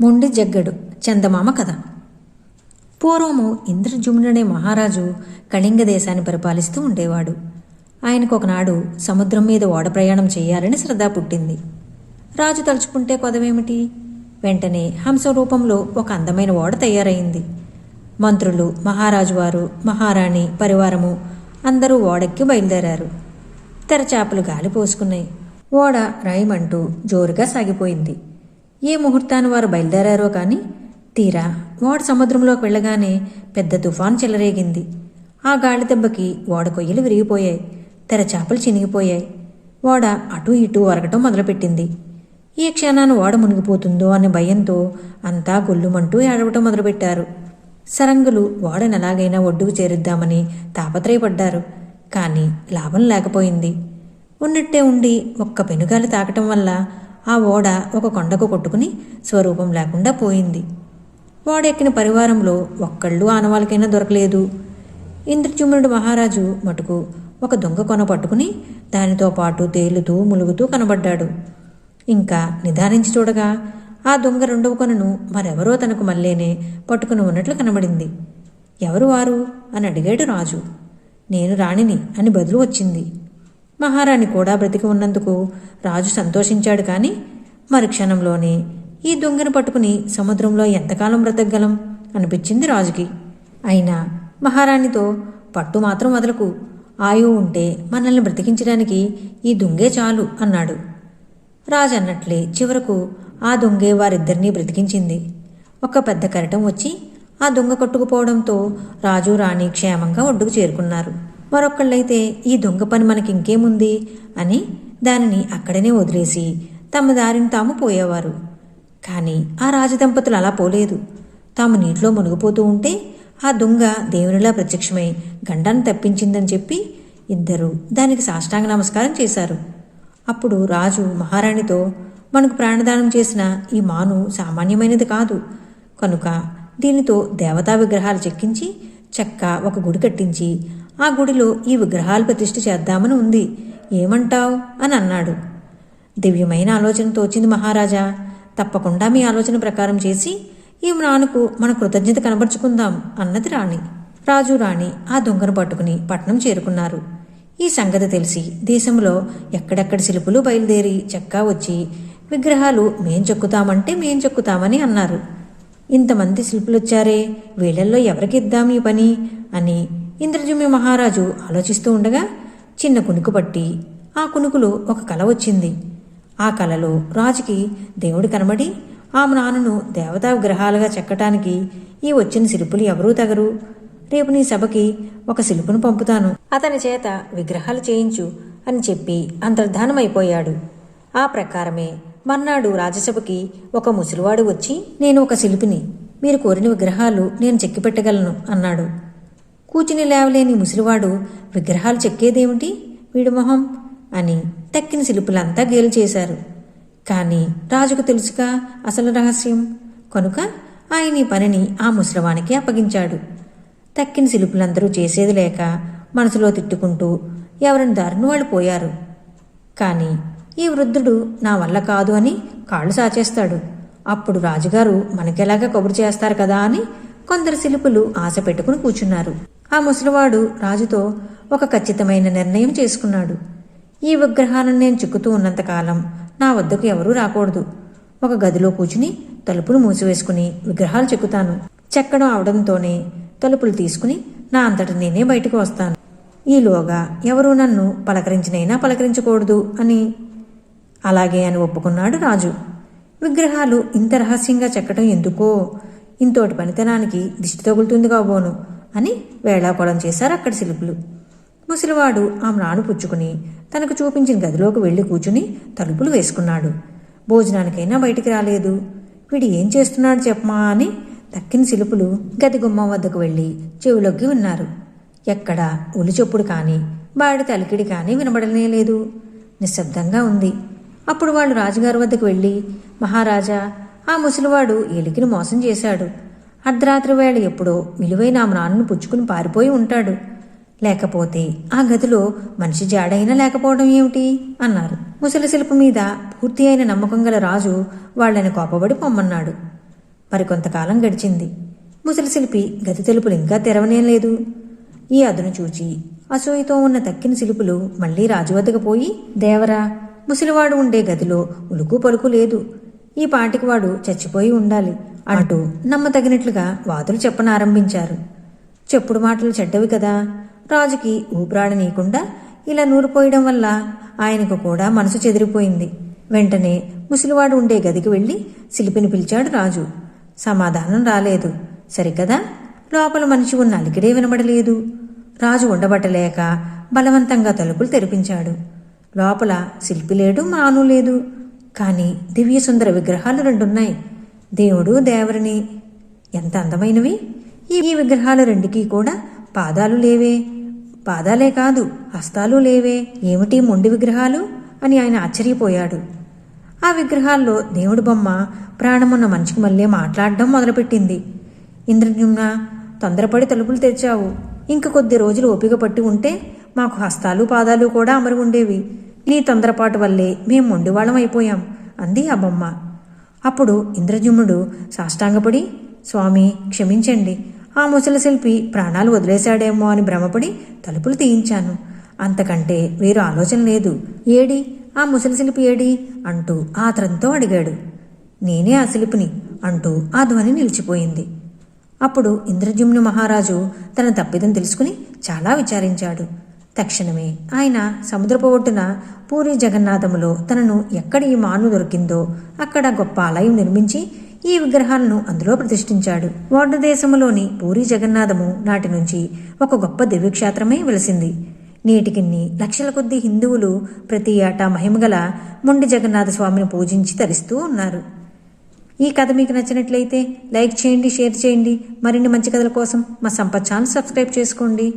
మొండి జగ్గడు చందమామ కథ. పూర్వము ఇంద్రజుమ్నుడనే మహారాజు కళింగ దేశాన్ని పరిపాలిస్తూ ఉండేవాడు. ఆయనకు ఒకనాడు సముద్రం మీద ఓడ ప్రయాణం చేయాలని శ్రద్ధ పుట్టింది. రాజు తలుచుకుంటే కొదవేమిటి? వెంటనే హంస రూపంలో ఒక అందమైన ఓడ తయారైంది. మంత్రులు మహారాజు వారు మహారాణి పరివారము అందరూ ఓడెక్కి బయలుదేరారు. తెరచాపలు గాలి పోసుకున్నాయి. ఓడ రైమంటూ జోరుగా సాగిపోయింది. ఏ ముహూర్తాన్ని వారు బయలుదేరారో కానీ తీరా ఓడ సముద్రంలోకి వెళ్ళగానే పెద్ద తుఫాను చెలరేగింది. ఆ గాలి దెబ్బకి ఓడ కొయ్యలు విరిగిపోయాయి. తెరచాపలు చినిగిపోయాయి. ఓడ అటూ ఇటూ వరగటం మొదలుపెట్టింది. ఈ క్షణాన ఓడ మునిగిపోతుందో అనే భయంతో అంతా గొల్లుమంటూ ఏడవటం మొదలుపెట్టారు. సరంగులు ఓడను ఎలాగైనా ఒడ్డుకు చేరుద్దామని తాపత్రయపడ్డారు. కానీ లాభం లేకపోయింది. ఉన్నట్టే ఉండి ఒక్క పెనుగాలి తాకటం వల్ల ఆ ఓడ ఒక కొండకు కొట్టుకుని స్వరూపం లేకుండా పోయింది. ఓడ ఎక్కిన పరివారంలో ఒక్కళ్ళు ఆనవాళ్ళకైనా దొరకలేదు. ఇంద్రచుమ్నుడు మహారాజు మటుకు ఒక దొంగ కొన పట్టుకుని దానితో పాటు తేలుతూ ములుగుతూ కనబడ్డాడు. ఇంకా నిదానించి చూడగా ఆ దొంగ రెండవ కొనను మరెవరో తనకు మల్లేనే పట్టుకుని ఉన్నట్లు కనబడింది. ఎవరు వారు? అని అడిగాడు రాజు. నేను రాణిని అని బదులు వచ్చింది. మహారాణి కూడా బ్రతికి ఉన్నందుకు రాజు సంతోషించాడు కానీ మరుక్షణంలోనే ఈ దొంగను పట్టుకుని సముద్రంలో ఎంతకాలం బ్రతకగలం? అనిపించింది రాజుకి. అయినా మహారాణితో పట్టు మాత్రం వదలకు. ఆయువు ఉంటే మనల్ని బ్రతికించడానికి ఈ దొంగే చాలు అన్నాడు. రాజు అన్నట్లే చివరకు ఆ దొంగే వారిద్దరినీ బ్రతికించింది. ఒక పెద్ద కరటం వచ్చి ఆ దొంగ కొట్టుకుపోవడంతో రాజు రాణి క్షేమంగా ఒడ్డుకు చేరుకున్నారు. మరొక్కళ్ళైతే ఈ దొంగ పని మనకి ఇంకేముంది అని దానిని అక్కడనే వదిలేసి తమ దారిని తాము పోయేవారు. కానీ ఆ రాజదంపతులు అలా పోలేదు. తాము నీటిలో మునిగిపోతూ ఉంటే ఆ దొంగ దేవునిలా ప్రత్యక్షమై గండాన్ని తప్పించిందని చెప్పి ఇద్దరు దానికి సాష్టాంగ నమస్కారం చేశారు. అప్పుడు రాజు మహారాణితో మనకు ప్రాణదానం చేసిన ఈ మాను సామాన్యమైనది కాదు. కనుక దీనితో దేవతా విగ్రహాలు చెక్కించి చెక్క ఒక గుడి కట్టించి ఆ గుడిలో ఈ విగ్రహాలు ప్రతిష్ఠ చేద్దామని ఉంది. ఏమంటావ్? అని అన్నాడు. దివ్యమైన ఆలోచన తోచింది మహారాజా. తప్పకుండా మీ ఆలోచన ప్రకారం చేసి ఈ మ్రానుకు మన కృతజ్ఞత కనబరుచుకుందాం అన్నది రాణి. రాజు రాణి ఆ దొంగను పట్టుకుని పట్నం చేరుకున్నారు. ఈ సంగతి తెలిసి దేశంలో ఎక్కడెక్కడ శిల్పులు బయలుదేరి చెక్కా వచ్చి విగ్రహాలు మేం చెక్కుతామంటే మేం చెక్కుతామని అన్నారు. ఇంతమంది శిల్పులొచ్చారే వీళ్ళల్లో ఎవరికిద్దాం ఈ పని? అని ఇంద్రజుమి మహారాజు ఆలోచిస్తూ ఉండగా చిన్న కునుకు పట్టి ఆ కునుకులో ఒక కల వచ్చింది. ఆ కలలో రాజుకి దేవుడు కనబడి ఆమె నాన్నను దేవతా విగ్రహాలుగా చెక్కటానికి ఈ వచ్చిన శిల్పులు ఎవరూ తగరు. రేపు నీ సభకి ఒక శిల్పును పంపుతాను. అతని చేత విగ్రహాలు చేయించు అని చెప్పి అంతర్ధానమైపోయాడు. ఆ ప్రకారమే మర్నాడు రాజసభకి ఒక ముసలివాడు వచ్చి నేను ఒక శిల్పిని మీరు కోరిన విగ్రహాలు నేను చెక్కిపెట్టగలను అన్నాడు. కూచుని లేవలేని ముసలివాడు విగ్రహాలు చెక్కేదేమిటి? వీడు మొహం అని తక్కిన శిల్పులంతా గేలు చేశారు. కానీ రాజుకు తెలుసుగా అసలు రహస్యం? కనుక ఆయన ఈ పనిని ఆ ముసలివానికి అప్పగించాడు. తక్కిన శిల్పులందరూ చేసేది లేక మనసులో తిట్టుకుంటూ ఎవరిని దారిని వాళ్ళు పోయారు. కానీ ఈ వృద్ధుడు నా వల్ల కాదు అని కాళ్ళు సాచేస్తాడు. అప్పుడు రాజుగారు మనకెలాగా కబురు చేస్తారు కదా అని కొందరు శిల్పులు ఆశ పెట్టుకుని కూర్చున్నారు ఆ ముసలివాడు రాజుతో ఒక ఖచ్చితమైన నిర్ణయం చేసుకున్నాడు. ఈ విగ్రహాలను నేను చిక్కుతూ ఉన్నంతకాలం నా వద్దకు ఎవరూ రాకూడదు. ఒక గదిలో కూర్చుని తలుపులు మూసివేసుకుని విగ్రహాలు చెక్కుతాను. చెక్కడం అవడంతోనే తలుపులు తీసుకుని నా అంతట నేనే బయటకు వస్తాను. ఈలోగా ఎవరూ నన్ను పలకరించినైనా పలకరించకూడదు అని. అలాగే అని ఒప్పుకున్నాడు రాజు. విగ్రహాలు ఇంత రహస్యంగా చెక్కటం ఎందుకో? ఇంతోటి పనితనానికి దిష్టి తగులుతుంది కాబోను. అని వేళాకోళం చేశారు అక్కడి శిల్పులు. ముసలివాడు ఆ మ్రాను పుచ్చుకుని తనకు చూపించిన గదిలోకి వెళ్ళి కూర్చుని తలుపులు వేసుకున్నాడు. భోజనానికైనా బయటికి రాలేదు. వీడు ఏం చేస్తున్నాడు చెప్పమా అని తక్కిన శిలుపులు గది గుమ్మం వద్దకు వెళ్ళి చెవిలోకి ఉన్నారు. ఎక్కడ ఉలి చొప్పుడు కానీ బాడి తలికిడి కానీ వినబడనే లేదు. నిశ్శబ్దంగా ఉంది. అప్పుడు వాళ్ళు రాజుగారి వద్దకు వెళ్ళి మహారాజా ఆ ముసలివాడు ఎలికిని మోసం చేశాడు. అర్ధరాత్రి వేళ ఎప్పుడో విలువైన ఆ మ్రాన్ను పుచ్చుకుని పారిపోయి ఉంటాడు. లేకపోతే ఆ గదిలో మనిషి జాడైనా లేకపోవడం ఏమిటి? అన్నారు. ముసలి శిల్ప మీద పూర్తి అయిన నమ్మకం గల రాజు వాళ్ళని కోపబడి పొమ్మన్నాడు. మరికొంతకాలం గడిచింది. ముసలి శిల్పి గది తలుపులు ఇంకా తెరవనేం లేదు. ఈ అదును చూచి అసూయతో ఉన్న తక్కిన శిల్పులు మళ్ళీ రాజు వద్దకు పోయి దేవరా ముసలివాడు ఉండే గదిలో ఉలుకు పలుకు లేదు. ఈ పాటికి వాడు చచ్చిపోయి ఉండాలి. అంటూ. నమ్మతగినట్లుగా వాదులు చెప్పనారంభించారు. చెప్పుడు మాటలు చెడ్డవి కదా. రాజుకి ఊపిరాడనీయకుండా ఇలా నూరిపోయడం వల్ల ఆయనకు కూడా మనసు చెదిరిపోయింది. వెంటనే ముసలివాడు ఉండే గదికి వెళ్ళి శిల్పిని పిలిచాడు రాజు. సమాధానం రాలేదు. సరికదా లోపల మనిషి ఉన్న అలికిడే వినబడలేదు. రాజు ఉండబట్టలేక బలవంతంగా తలుపులు తెరిపించాడు. లోపల శిల్పి లేడు మాను లేదు. కాని దివ్య సుందర విగ్రహాలు రెండున్నాయి. దేవుడు దేవరిని. ఎంత అందమైనవి? ఈ విగ్రహాలు రెండుకి కూడా పాదాలు లేవే. పాదాలే కాదు హస్తాలు లేవే. ఏమిటి మొండి విగ్రహాలు? అని ఆయన ఆశ్చర్యపోయాడు. ఆ విగ్రహాల్లో దేవుడి బొమ్మ ప్రాణమున్న మనిషికి మళ్ళీ మాట్లాడడం మొదలుపెట్టింది. ఇంద్రజుమ్న తొందరపడి తలుపులు తెచ్చావు ఇంక కొద్ది రోజులు ఓపిక పట్టి ఉంటే మాకు హస్తాలు పాదాలు కూడా అమరు ఉండేవి. నీ తొందరపాటు వల్లే మేము మొండివాళ్ళం అయిపోయాం అంది ఆ బొమ్మ. అప్పుడు ఇంద్రజుమ్ముడు సాష్టాంగపడి స్వామి క్షమించండి. ఆ ముసలి శిల్పి ప్రాణాలు వదిలేశాడేమో అని భ్రమపడి తలుపులు తీయించాను. అంతకంటే వేరు ఆలోచన లేదు. ఏడి? ఆ ముసలి శిల్పి ఏడి? అంటూ ఆతరంతో అడిగాడు. నేనే ఆ శిల్పిని అంటూ ఆ ధ్వని నిలిచిపోయింది. అప్పుడు ఇంద్రజుమ్ను మహారాజు తన తప్పిదం తెలుసుకుని చాలా విచారించాడు. తక్షణమే ఆయన సముద్రపు ఒడ్డున పూరి జగన్నాథములో తనను ఎక్కడ ఈ మాను దొరికిందో అక్కడ గొప్ప ఆలయం నిర్మించి ఈ విగ్రహాలను అందులో ప్రతిష్ఠించాడు. వార్డు దేశములోని పూరి జగన్నాథము నాటి నుంచి ఒక గొప్ప దివ్యక్షేత్రమే వెలిసింది. నేటికిన్ని లక్షల కొద్ది హిందువులు ప్రతి ఏటా మహిమగల మొండి జగన్నాథ స్వామిని పూజించి తరిస్తూ ఉన్నారు. ఈ కథ మీకు నచ్చినట్లయితే లైక్ చేయండి షేర్ చేయండి. మరిన్ని మంచి కథల కోసం మా సంపత్ ఛానల్ సబ్స్క్రైబ్ చేసుకోండి.